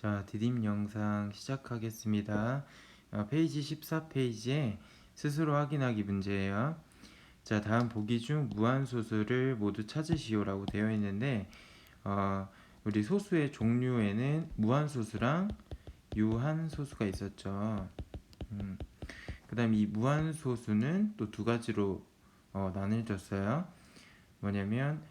자, 디딤 영상 시작하겠습니다. 어, 페이지 14페이지에 스스로 확인하기 문제예요. 자, 다음 보기 중 무한소수를 모두 찾으시오라고 되어 있는데 어, 우리 소수의 종류에는 무한소수랑 유한소수가 있었죠. 음, 그 다음 이 무한소수는 또 두 가지로 어, 나눠졌어요. 뭐냐면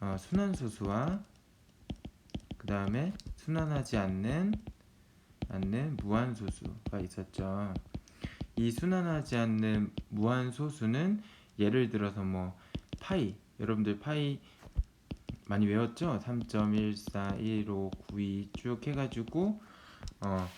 어, 순환소수와 그 다음에 순환하지 않는 않는 무한소수가 있었죠. 이 순환하지 않는 무한소수는 예를 들어서 뭐 파이 여러분들 파이 많이 외웠죠? 3.141592 쭉 해가지고 어,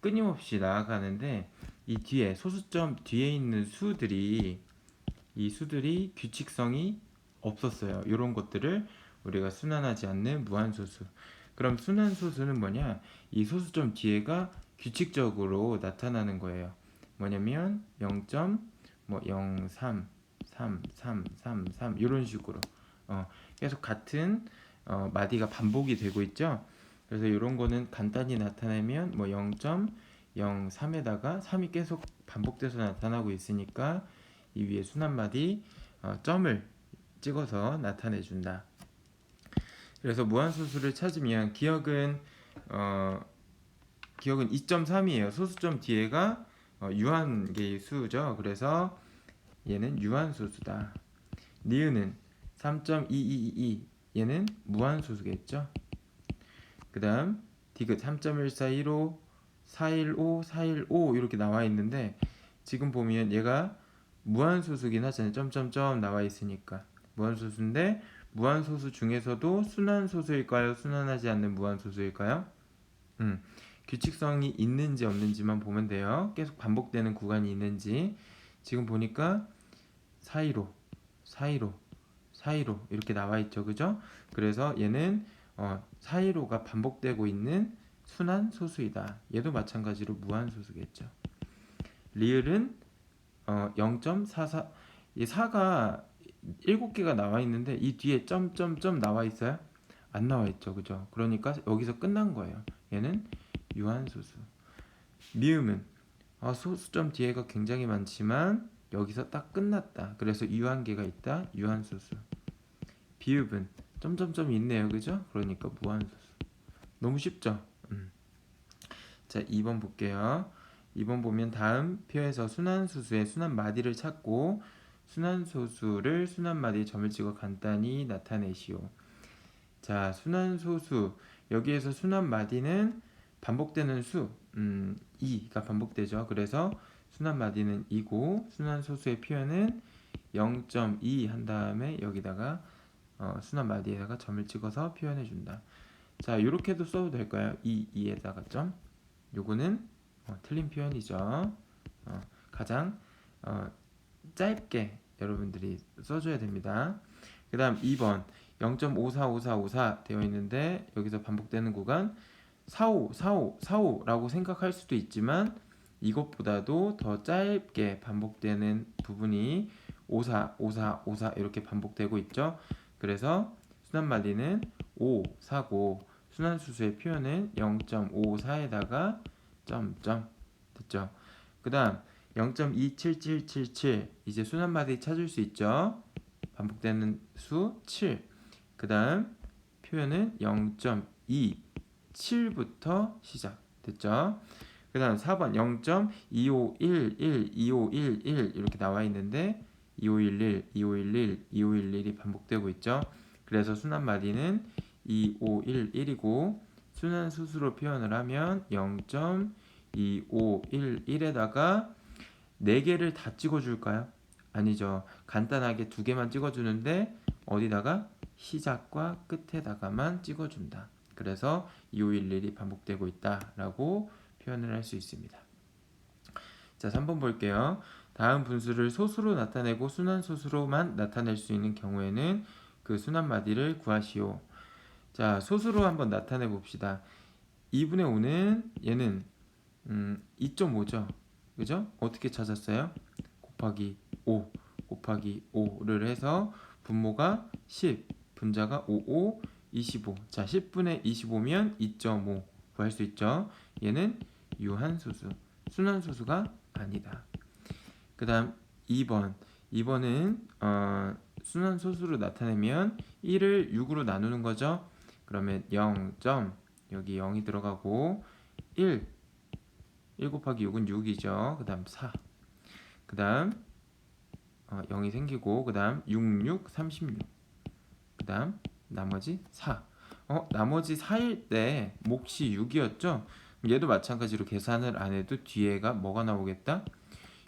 끊임없이 나아가는데 이 뒤에 소수점 뒤에 있는 수들이 이 수들이 규칙성이 없었어요. 이런 것들을 우리가 순환하지 않는 무한소수. 그럼 순환 소수는 뭐냐? 이 소수점 뒤에가 규칙적으로 나타나는 거예요. 뭐냐면 0.뭐03 3 3 3 3 이런 식으로 어, 계속 같은 어, 마디가 반복이 되고 있죠. 그래서 이런 거는 간단히 나타내면 뭐 0.03에다가 3이 계속 반복돼서 나타나고 있으니까 이 위에 순환 마디 어, 점을 찍어서 나타내 준다. 그래서 무한소수를 찾으면 기억은 어, 기억은 2.3이에요. 소수점 뒤에가 어, 유한계의 수죠. 그래서 얘는 유한소수다. 니은은 3.2222 얘는 무한소수겠죠. 그 다음 디귿 3.1415 415 415 이렇게 나와 있는데 지금 보면 얘가 무한소수긴 하잖아요. 점점점 나와 있으니까 무한소수인데 무한소수 중에서도 순환소수일까요? 순환하지 않는 무한소수일까요? 음, 규칙성이 있는지 없는지만 보면 돼요. 계속 반복되는 구간이 있는지 지금 보니까 사이로 사이로 사이로 이렇게 나와 있죠. 그죠? 그래서 얘는 어, 사이로가 반복되고 있는 순환 소수이다. 얘도 마찬가지로 무한 소수겠죠. 리을은 어, 0.44 이 4가 7개가 나와 있는데 이 뒤에 점점점 나와 있어요? 안 나와 있죠. 그죠? 그러니까 여기서 끝난 거예요. 얘는 유한 소수. 미음은 아, 소수점 뒤에가 굉장히 많지만 여기서 딱 끝났다. 그래서 유한계가 있다. 유한소수. 비읍은 점점점이 있네요. 그죠? 그러니까 무한소수. 너무 쉽죠? 음. 자, 2번 볼게요. 2번 보면 다음 표에서 순환소수의 순환 마디를 찾고 순환소수를 순환 마디에 점을 찍어 간단히 나타내시오. 자, 순환소수. 여기에서 순환 마디는 반복되는 수, 음, 2가 반복되죠. 그래서 순환 마디는 2고 순환 소수의 표현은 0.2 한 다음에 여기다가 어, 순환 마디에다가 점을 찍어서 표현해 준다. 자, 이렇게도 써도 될까요? 2, 2에다가 점. 요거는 어, 틀린 표현이죠. 어, 가장 어, 짧게 여러분들이 써줘야 됩니다. 그 다음 2번 0.545454 되어 있는데 여기서 반복되는 구간 45, 45, 45라고 생각할 수도 있지만 이것보다도 더 짧게 반복되는 부분이 54, 54, 54 이렇게 반복되고 있죠. 그래서 순환마디는 5, 4고 순환 수수의 표현은 0.54에다가 점점 됐죠. 그 다음 0.27777 이제 순환마디 찾을 수 있죠. 반복되는 수 7. 그 다음 표현은 0.27부터 시작됐죠. 그 다음 4번 0.2511, 2511 이렇게 나와 있는데 2511, 2511, 2511이 반복되고 있죠. 그래서 순환 마디는 2511이고 순환 수수로 표현을 하면 0.2511에다가 4개를 다 찍어줄까요? 아니죠. 간단하게 두 개만 찍어주는데 어디다가 시작과 끝에다가만 찍어준다. 그래서 2511이 반복되고 있다라고 표현을 할 수 있습니다. 자, 3번 볼게요. 다음 분수를 소수로 나타내고 순환 소수로만 나타낼 수 있는 경우에는 그 순환 마디를 구하시오. 자, 소수로 한번 나타내 봅시다. 2분의 5는 얘는 음, 2.5죠. 그죠? 어떻게 찾았어요? 곱하기 5 곱하기 5를 해서 분모가 10, 분자가 5, 5, 25. 자, 10분의 25면 2.5 구할 수 있죠. 얘는 유한소수, 순환소수가 아니다. 그 다음 2번. 2번은 어, 순환소수로 나타내면 1을 6으로 나누는 거죠. 그러면 0. 점, 여기 0이 들어가고 1. 1 곱하기 6은 6이죠. 그 다음 4. 그 다음 어, 0이 생기고 그 다음 6, 6, 36. 그 다음 나머지 4. 어, 나머지 4일 때 몫이 6이었죠? 얘도 마찬가지로 계산을 안 해도 뒤에가 뭐가 나오겠다?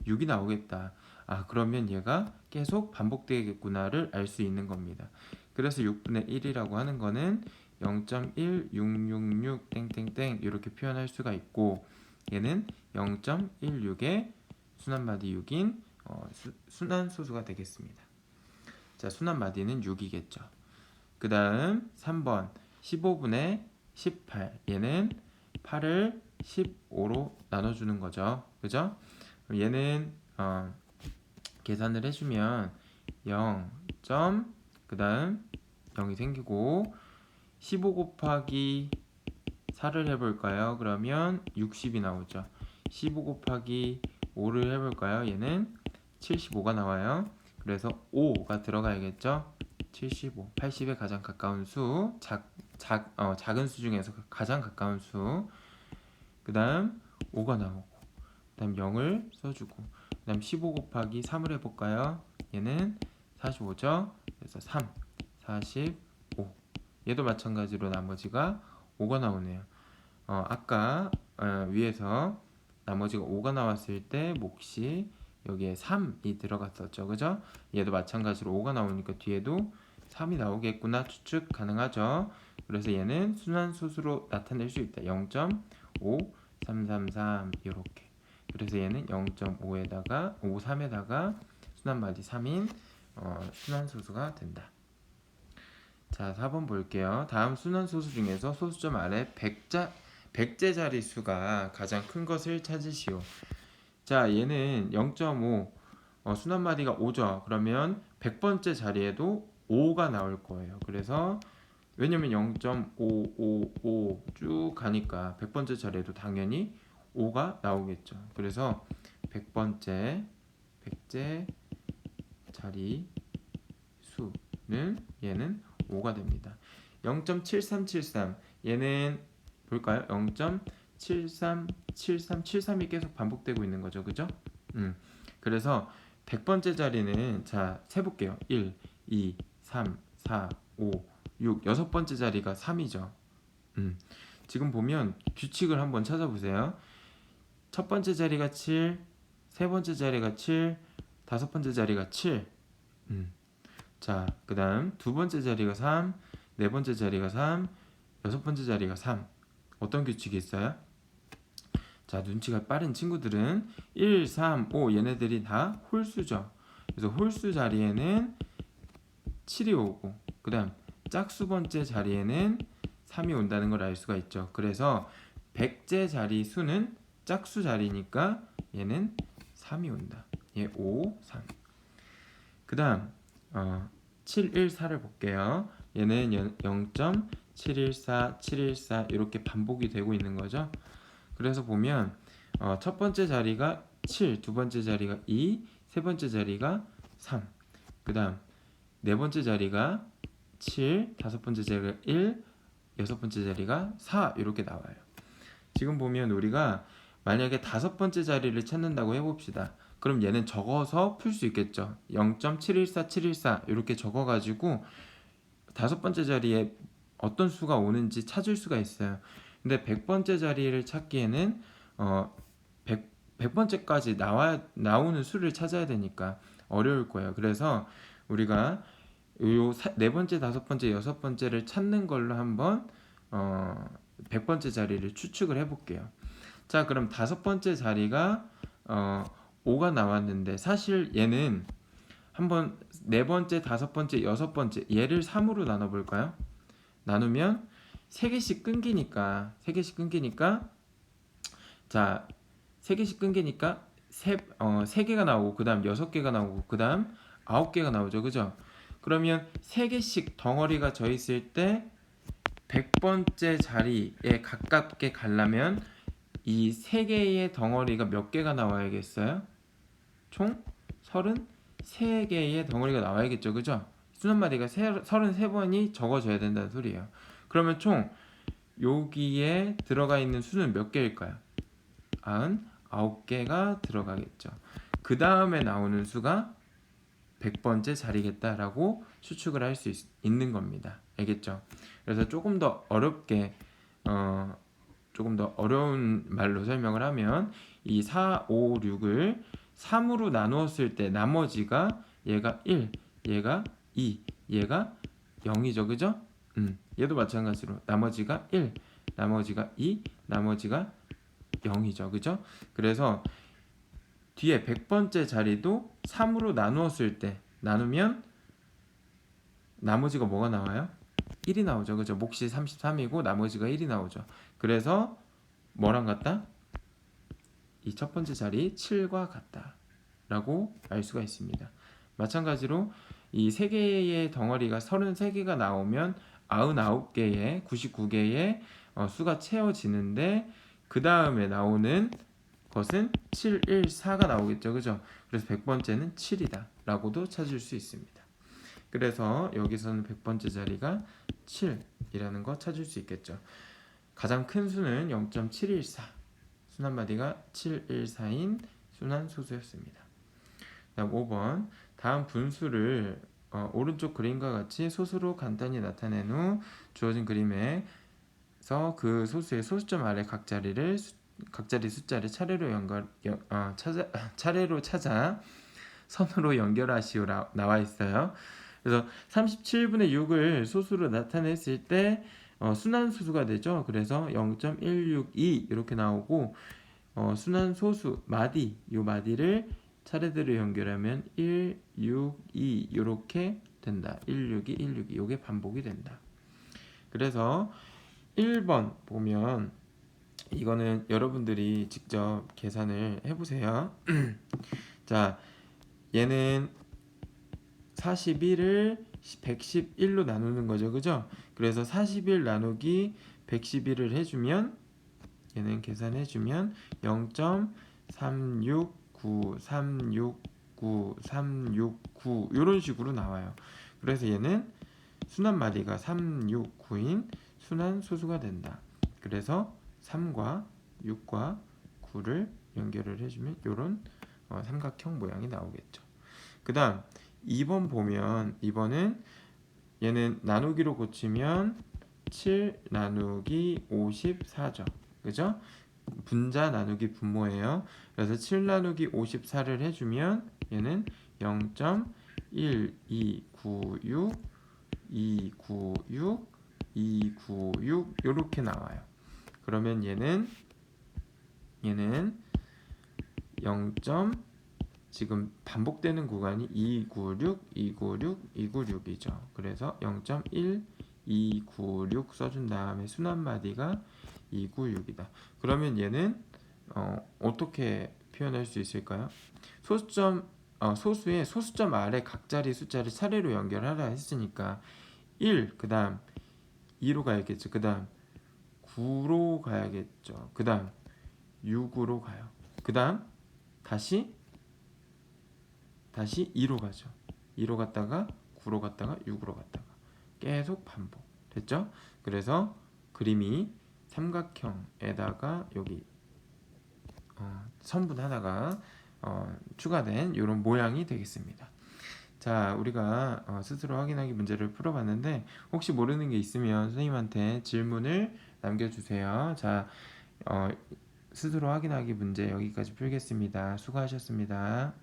6이 나오겠다. 아, 그러면 얘가 계속 반복되겠구나를 알 수 있는 겁니다. 그래서 6분의 1이라고 하는 거는 0.1666 땡땡땡 이렇게 표현할 수가 있고 얘는 0.16의 순환 마디 6인 어, 수, 순환 소수가 되겠습니다. 자, 순환 마디는 6이겠죠. 그 다음 3번 15분의 18 얘는 8을 15로 나눠주는 거죠. 그죠? 얘는 어, 계산을 해주면 0. 그 다음 0이 생기고 15 곱하기 4를 해볼까요? 그러면 60이 나오죠. 15 곱하기 5를 해볼까요? 얘는 75가 나와요. 그래서 5가 들어가야겠죠. 75, 80에 가장 가까운 수, 작, 작, 어, 작은 수 중에서 가장 가까운 수. 그 다음 5가 나오고, 그 다음 0을 써주고, 그 다음 15 곱하기 3을 해볼까요? 얘는 45죠. 그래서 3, 45. 얘도 마찬가지로 나머지가 5가 나오네요. 어, 아까 어, 위에서 나머지가 5가 나왔을 때 몫이 여기에 3이 들어갔었죠. 그죠? 얘도 마찬가지로 5가 나오니까 뒤에도 3이 나오겠구나 추측 가능하죠. 그래서 얘는 순환소수로 나타낼 수 있다. 0.5, 333 이렇게. 그래서 얘는 0.5에다가 5, 3에다가 순환마디 3인 어, 순환소수가 된다. 자, 4번 볼게요. 다음 순환 소수 중에서 소수점 아래 100자, 100제 자릿수가 가장 큰 것을 찾으시오. 자, 얘는 0.5 어, 순환 마디가 5죠. 그러면 100번째 자리에도 5가 나올 거예요. 그래서 왜냐면 0.555 쭉 가니까 100번째 자리에도 당연히 5가 나오겠죠. 그래서 100번째 100째 자리 수는 얘는 5가 됩니다. 0.7373 얘는 볼까요? 0.737373이 계속 반복되고 있는 거죠. 그죠? 음. 그래서 100번째 자리는 자, 세 볼게요. 1, 2, 3, 4, 5, 6. 여섯 번째 자리가 3이죠. 음. 지금 보면 규칙을 한번 찾아보세요. 첫 번째 자리가 7, 세 번째 자리가 7, 다섯 번째 자리가 7. 음. 자, 그 다음 두 번째 자리가 3, 네 번째 자리가 3, 여섯 번째 자리가 3. 어떤 규칙이 있어요? 자, 눈치가 빠른 친구들은 1, 3, 5 얘네들이 다 홀수죠. 그래서 홀수 자리에는 7이 오고 그 다음 짝수 번째 자리에는 3이 온다는 걸 알 수가 있죠. 그래서 100제 자리 수는 짝수 자리니까 얘는 3이 온다. 얘 5, 3. 그 다음 어, 714를 볼게요. 얘는 0.714, 714 이렇게 반복이 되고 있는 거죠. 그래서 보면 어, 첫 번째 자리가 7, 두 번째 자리가 2, 세 번째 자리가 3. 그 다음 네 번째 자리가 7, 다섯 번째 자리가 1, 여섯 번째 자리가 4 이렇게 나와요. 지금 보면 우리가 만약에 다섯 번째 자리를 찾는다고 해봅시다. 그럼 얘는 적어서 풀 수 있겠죠. 0.714714 이렇게 적어가지고 다섯 번째 자리에 어떤 수가 오는지 찾을 수가 있어요. 근데 100번째 자리를 찾기에는 어 100, 100번째까지 나와 나오는 수를 찾아야 되니까 어려울 거예요. 그래서 우리가 요네 번째, 다섯 번째, 여섯 번째를 찾는 걸로 한번 어 100번째 자리를 추측을 해 볼게요. 자, 그럼 다섯 번째 자리가 어 5가 나왔는데 사실 얘는 한번 네 번째, 다섯 번째, 여섯 번째 얘를 3으로 나눠 볼까요? 나누면 세 개씩 끊기니까 세 개씩 끊기니까 자, 세 개씩 끊기니까 세, 어, 세 개가 나오고 그다음 여섯 개가 나오고 그다음 아홉 개가 나오죠. 그죠? 그러면 세 개씩 덩어리가 져 있을 때 100번째 자리에 가깝게 가려면 이세 개의 덩어리가 몇 개가 나와야겠어요? 총 33개의 덩어리가 나와야겠죠. 그죠? 수는마디가 33번이 적어져야 된다는 소리예요. 그러면 총 여기에 들어가 있는 수는 몇 개일까요? 99개가 들어가겠죠. 그 다음에 나오는 수가 100번째 자리겠다라고 추측을 할 수 있는 겁니다. 알겠죠? 그래서 조금 더 어렵게 어 조금 더 어려운 말로 설명을 하면 이 4, 5, 6을 3으로 나누었을 때 나머지가 얘가 1, 얘가 2, 얘가 0이죠. 그죠? 음. 얘도 마찬가지로 나머지가 1, 나머지가 2, 나머지가 0이죠. 그죠? 그래서 뒤에 100번째 자리도 3으로 나누었을 때 나누면 나머지가 뭐가 나와요? 1이 나오죠. 그죠? 몫이 33이고 나머지가 1이 나오죠. 그래서 뭐랑 같다? 이 첫 번째 자리 7과 같다. 라고 알 수가 있습니다. 마찬가지로 이세 개의 덩어리가 33개가 나오면 99개의 99개의 어, 수가 채워지는데 그 다음에 나오는 것은 7, 1, 4가 나오겠죠. 그죠? 그래서 100번째는 7이다. 라고도 찾을 수 있습니다. 그래서 여기서는 100번째 자리가 7이라는 거 찾을 수 있겠죠. 가장 큰 수는 0.714. 순한마디가 714인 순한 소수였습니다. 다음 5번. 다음 분수를 어, 오른쪽 그림과 같이 소수로 간단히 나타낸 후 주어진 그림에서 그 소수의 소수점 아래 각 자리를 각 자리 숫자를 차례로 연결 어, 찾아, 차례로 찾아 선으로 연결하시오 나와 있어요. 그래서 37분의 6을 소수로 나타냈을 때 어, 순환 소수가 되죠. 그래서 0.162 이렇게 나오고 어, 순환 소수 마디 요 마디를 차례대로 연결하면 1, 6, 2 이렇게 된다. 1, 6, 2, 1, 6, 2 이게 반복이 된다. 그래서 1번 보면 이거는 여러분들이 직접 계산을 해보세요. 자, 얘는 41을 111로 나누는 거죠. 그죠? 그래서 41 나누기 111을 해주면 얘는 계산해주면 0.369, 369, 369 이런 식으로 나와요. 그래서 얘는 순환 마디가 369인 순환 소수가 된다. 그래서 3과 6과 9를 연결을 해주면 이런 어, 삼각형 모양이 나오겠죠. 그 다음 2번 보면 2번은 얘는 나누기로 고치면 7 나누기 54죠. 그죠? 분자 나누기 분모예요. 그래서 7 나누기 54를 해주면 얘는 0.1296 296 296 이렇게 나와요. 그러면 얘는 얘는 0. 지금 반복되는 구간이 296, 296, 296이죠. 그래서 0.1296 써준 다음에 순환마디가 296이다. 그러면 얘는 어, 어떻게 표현할 수 있을까요? 소수점 어, 소수의 소수점 아래 각 자리 숫자를 차례로 연결하라 했으니까 1, 그 다음 2로 가야겠죠. 그 다음 9로 가야겠죠. 그 다음 6으로 가요. 그 다음 다시 다시 2로 가죠. 2로 갔다가 9로 갔다가 6으로 갔다가 계속 반복 됐죠? 그래서 그림이 삼각형에다가 여기 어, 선분 하나가 어, 추가된 이런 모양이 되겠습니다. 자, 우리가 어, 스스로 확인하기 문제를 풀어봤는데 혹시 모르는 게 있으면 선생님한테 질문을 남겨주세요. 자, 어, 스스로 확인하기 문제 여기까지 풀겠습니다. 수고하셨습니다.